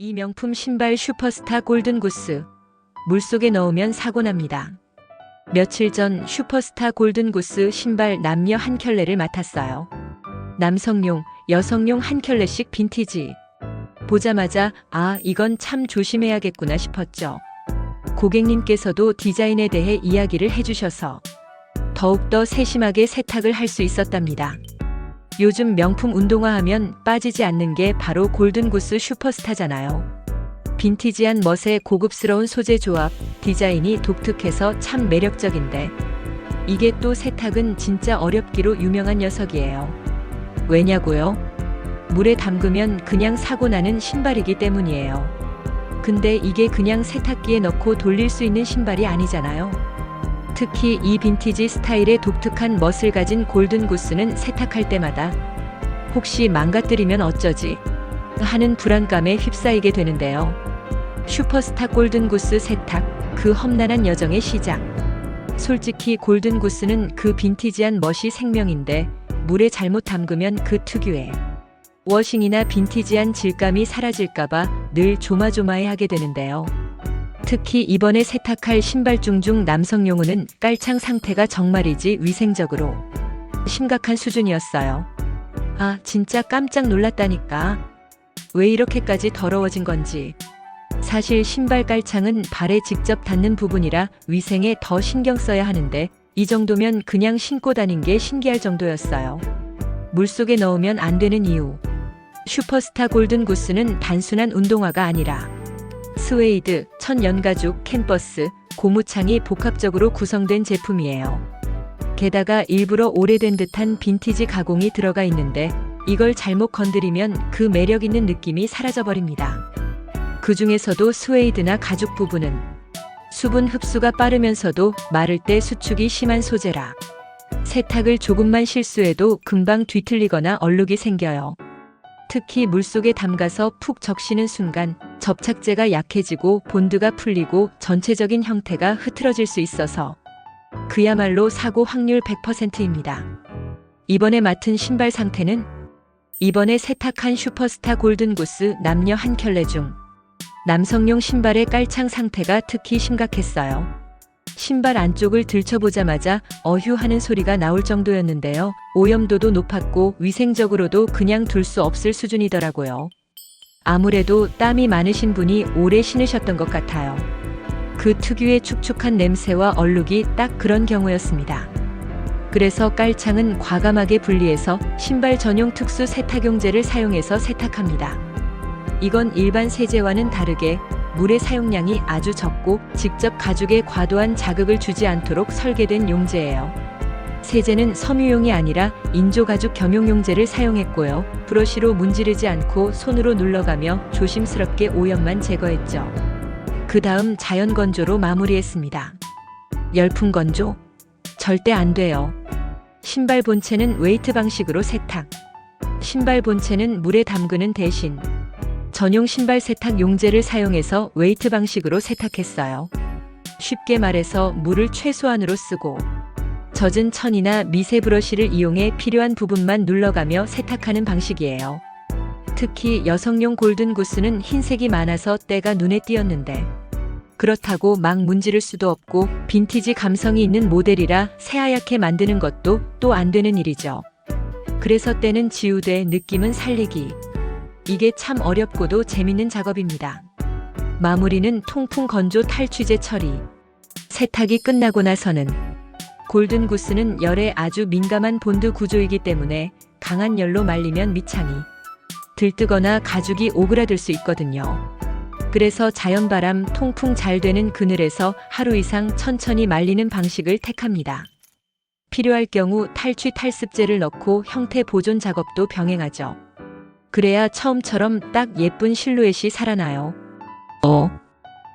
이 명품 신발 슈퍼스타 골든구스. 물속에 넣으면 사고 납니다. 며칠 전 슈퍼스타 골든구스 신발 남녀 한 켤레를 맡았어요. 남성용, 여성용 한 켤레씩 빈티지. 보자마자 아, 이건 참 조심해야겠구나 싶었죠. 고객님께서도 디자인에 대해 이야기를 해주셔서 더욱더 세심하게 세탁을 할 수 있었답니다. 요즘 명품 운동화 하면 빠지지 않는 게 바로 골든구스 슈퍼스타잖아요. 빈티지한 멋의 고급스러운 소재 조합, 디자인이 독특해서 참 매력적인데 이게 또 세탁은 진짜 어렵기로 유명한 녀석이에요. 왜냐고요? 물에 담그면 그냥 사고 나는 신발이기 때문이에요. 근데 이게 그냥 세탁기에 넣고 돌릴 수 있는 신발이 아니잖아요. 특히 이 빈티지 스타일의 독특한 멋을 가진 골든구스는 세탁할 때마다 혹시 망가뜨리면 어쩌지 하는 불안감에 휩싸이게 되는데요. 슈퍼스타 골든구스 세탁, 그 험난한 여정의 시작. 솔직히 골든구스는 그 빈티지한 멋이 생명인데 물에 잘못 담그면 그 특유의 워싱이나 빈티지한 질감이 사라질까봐 늘 조마조마해 하게 되는데요. 특히 이번에 세탁할 신발중 중 남성용은 깔창 상태가 정말이지 위생적으로 심각한 수준이었어요. 아, 진짜 깜짝 놀랐다니까. 왜 이렇게까지 더러워진 건지. 사실 신발 깔창은 발에 직접 닿는 부분이라 위생에 더 신경 써야 하는데 이 정도면 그냥 신고 다닌 게 신기할 정도였어요. 물속에 넣으면 안 되는 이유. 슈퍼스타 골든 구스는 단순한 운동화가 아니라 스웨이드, 천 연가죽, 캔버스, 고무창이 복합적으로 구성된 제품이에요. 게다가 일부러 오래된 듯한 빈티지 가공이 들어가 있는데 이걸 잘못 건드리면 그 매력 있는 느낌이 사라져버립니다. 그 중에서도 스웨이드나 가죽 부분은 수분 흡수가 빠르면서도 마를 때 수축이 심한 소재라 세탁을 조금만 실수해도 금방 뒤틀리거나 얼룩이 생겨요. 특히 물속에 담가서 푹 적시는 순간 접착제가 약해지고 본드가 풀리고 전체적인 형태가 흐트러질 수 있어서 그야말로 사고 확률 100%입니다. 이번에 맡은 신발 상태는 이번에 세탁한 슈퍼스타 골든구스 남녀 한 켤레 중 남성용 신발의 깔창 상태가 특히 심각했어요. 신발 안쪽을 들춰보자마자 어휴 하는 소리가 나올 정도였는데요. 오염도도 높았고 위생적으로도 그냥 둘 수 없을 수준이더라고요. 아무래도 땀이 많으신 분이 오래 신으셨던 것 같아요. 그 특유의 축축한 냄새와 얼룩이 딱 그런 경우였습니다. 그래서 깔창은 과감하게 분리해서 신발 전용 특수 세탁용제를 사용해서 세탁합니다. 이건 일반 세제와는 다르게 물의 사용량이 아주 적고 직접 가죽에 과도한 자극을 주지 않도록 설계된 용제예요. 세제는 섬유용이 아니라 인조가죽 겸용용제를 사용했고요. 브러쉬로 문지르지 않고 손으로 눌러가며 조심스럽게 오염만 제거했죠. 그 다음 자연 건조로 마무리했습니다. 열풍 건조? 절대 안 돼요. 신발 본체는 웨이트 방식으로 세탁. 신발 본체는 물에 담그는 대신 전용 신발 세탁 용제를 사용해서 웨이트 방식으로 세탁했어요. 쉽게 말해서 물을 최소한으로 쓰고 젖은 천이나 미세 브러쉬를 이용해 필요한 부분만 눌러가며 세탁하는 방식이에요. 특히 여성용 골든 구스는 흰색이 많아서 때가 눈에 띄었는데 그렇다고 막 문지를 수도 없고 빈티지 감성이 있는 모델이라 새하얗게 만드는 것도 또 안 되는 일이죠. 그래서 때는 지우되 느낌은 살리기. 이게 참 어렵고도 재밌는 작업입니다. 마무리는 통풍 건조 탈취제 처리. 세탁이 끝나고 나서는 골든구스는 열에 아주 민감한 본드 구조이기 때문에 강한 열로 말리면 밑창이 들뜨거나 가죽이 오그라들 수 있거든요. 그래서 자연바람 통풍 잘 되는 그늘에서 하루 이상 천천히 말리는 방식을 택합니다. 필요할 경우 탈취 탈습제를 넣고 형태 보존 작업도 병행하죠. 그래야 처음처럼 딱 예쁜 실루엣이 살아나요. 어.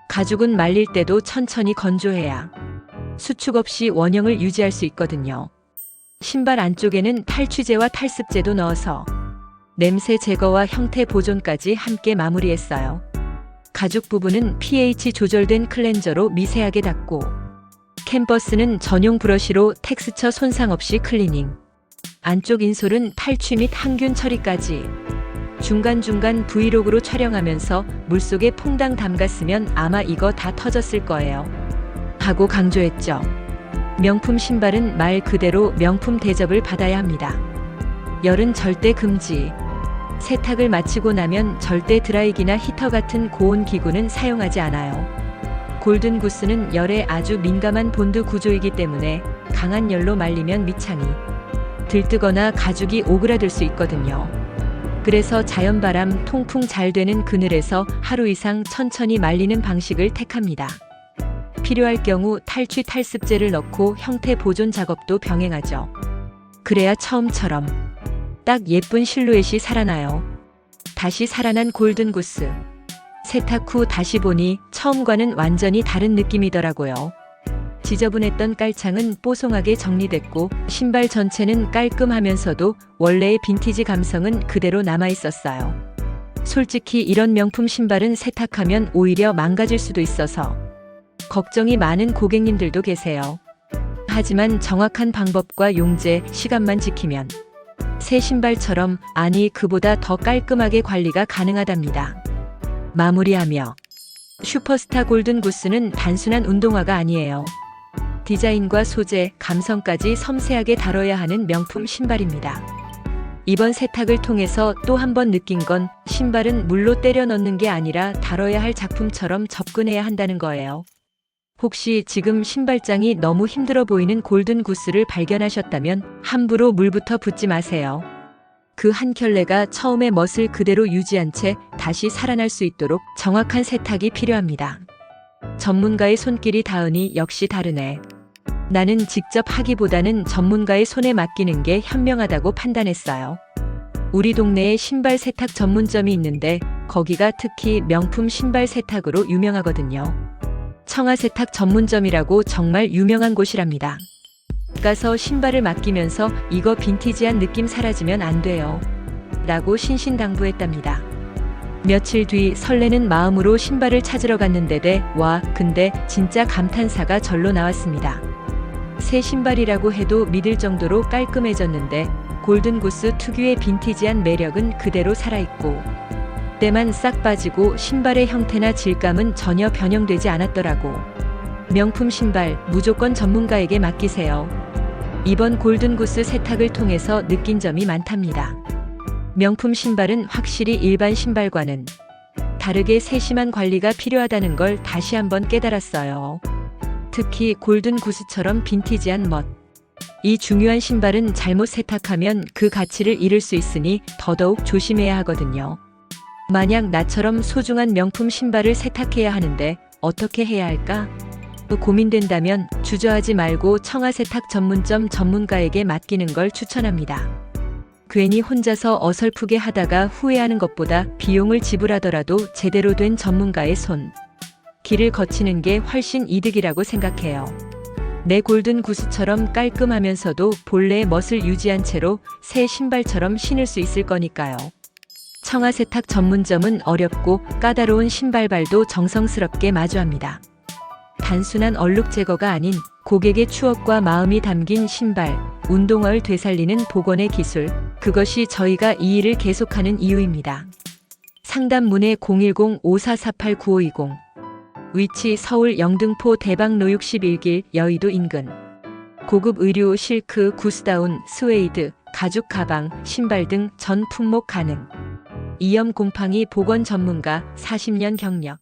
가죽은 말릴 때도 천천히 건조해야 수축 없이 원형을 유지할 수 있거든요. 신발 안쪽에는 탈취제와 탈습제도 넣어서 냄새 제거와 형태 보존까지 함께 마무리했어요. 가죽 부분은 pH 조절된 클렌저로 미세하게 닦고 캔버스는 전용 브러쉬로 텍스처 손상 없이 클리닝. 안쪽 인솔은 탈취 및 항균 처리까지 중간중간 브이로그로 촬영하면서 물속에 퐁당 담갔으면 아마 이거 다 터졌을 거예요. 하고 강조했죠. 명품 신발은 말 그대로 명품 대접을 받아야 합니다. 열은 절대 금지. 세탁을 마치고 나면 절대 드라이기나 히터 같은 고온 기구는 사용하지 않아요. 골든 구스는 열에 아주 민감한 본드 구조이기 때문에 강한 열로 말리면 밑창이 들뜨거나 가죽이 오그라들 수 있거든요. 그래서 자연바람 통풍 잘 되는 그늘에서 하루 이상 천천히 말리는 방식을 택합니다. 필요할 경우 탈취 탈습제를 넣고 형태 보존 작업도 병행하죠. 그래야 처음처럼 딱 예쁜 실루엣이 살아나요. 다시 살아난 골든 구스. 세탁 후 다시 보니 처음과는 완전히 다른 느낌이더라고요. 지저분했던 깔창은 뽀송하게 정리됐고 신발 전체는 깔끔하면서도 원래의 빈티지 감성은 그대로 남아 있었어요. 솔직히 이런 명품 신발은 세탁하면 오히려 망가질 수도 있어서 걱정이 많은 고객님들도 계세요. 하지만 정확한 방법과 용제, 시간만 지키면 새 신발처럼 아니 그보다 더 깔끔하게 관리가 가능하답니다. 마무리하며 슈퍼스타 골든 구스는 단순한 운동화가 아니에요. 디자인과 소재, 감성까지 섬세하게 다뤄야 하는 명품 신발입니다. 이번 세탁을 통해서 또 한 번 느낀 건 신발은 물로 때려 넣는 게 아니라 다뤄야 할 작품처럼 접근해야 한다는 거예요. 혹시 지금 신발장이 너무 힘들어 보이는 골든 구스를 발견하셨다면 함부로 물부터 붓지 마세요. 그 한 켤레가 처음의 멋을 그대로 유지한 채 다시 살아날 수 있도록 정확한 세탁이 필요합니다. 전문가의 손길이 닿으니 역시 다르네. 나는 직접 하기보다는 전문가의 손에 맡기는 게 현명하다고 판단했어요. 우리 동네에 신발 세탁 전문점이 있는데 거기가 특히 명품 신발 세탁으로 유명하거든요. 청아 세탁 전문점이라고 정말 유명한 곳이랍니다. 가서 신발을 맡기면서 이거 빈티지한 느낌 사라지면 안 돼요. 라고 신신당부했답니다. 며칠 뒤 설레는 마음으로 신발을 찾으러 갔는데대 와 근데 진짜 감탄사가 절로 나왔습니다. 새 신발이라고 해도 믿을 정도로 깔끔해졌는데 골든구스 특유의 빈티지한 매력은 그대로 살아있고 때만 싹 빠지고 신발의 형태나 질감은 전혀 변형되지 않았더라고. 명품 신발 무조건 전문가에게 맡기세요. 이번 골든구스 세탁을 통해서 느낀 점이 많답니다. 명품 신발은 확실히 일반 신발과는 다르게 세심한 관리가 필요하다는 걸 다시 한번 깨달았어요. 특히 골든 구스처럼 빈티지한 멋. 이 중요한 신발은 잘못 세탁하면 그 가치를 잃을 수 있으니 더더욱 조심해야 하거든요. 만약 나처럼 소중한 명품 신발을 세탁해야 하는데 어떻게 해야 할까? 고민된다면 주저하지 말고 청아 세탁 전문점 전문가에게 맡기는 걸 추천합니다. 괜히 혼자서 어설프게 하다가 후회하는 것보다 비용을 지불하더라도 제대로 된 전문가의 손, 길을 거치는 게 훨씬 이득이라고 생각해요. 내 골든 구스처럼 깔끔하면서도 본래의 멋을 유지한 채로 새 신발처럼 신을 수 있을 거니까요. 청아 세탁 전문점은 어렵고 까다로운 신발발도 정성스럽게 마주합니다. 단순한 얼룩 제거가 아닌 고객의 추억과 마음이 담긴 신발, 운동화를 되살리는 복원의 기술, 그것이 저희가 이 일을 계속하는 이유입니다. 상담 문의 010-5448-9520 위치 서울 영등포 대방로 61길 여의도 인근. 고급 의류 실크 구스다운 스웨이드 가죽 가방 신발 등 전 품목 가능. 이염 곰팡이 보건 전문가 40년 경력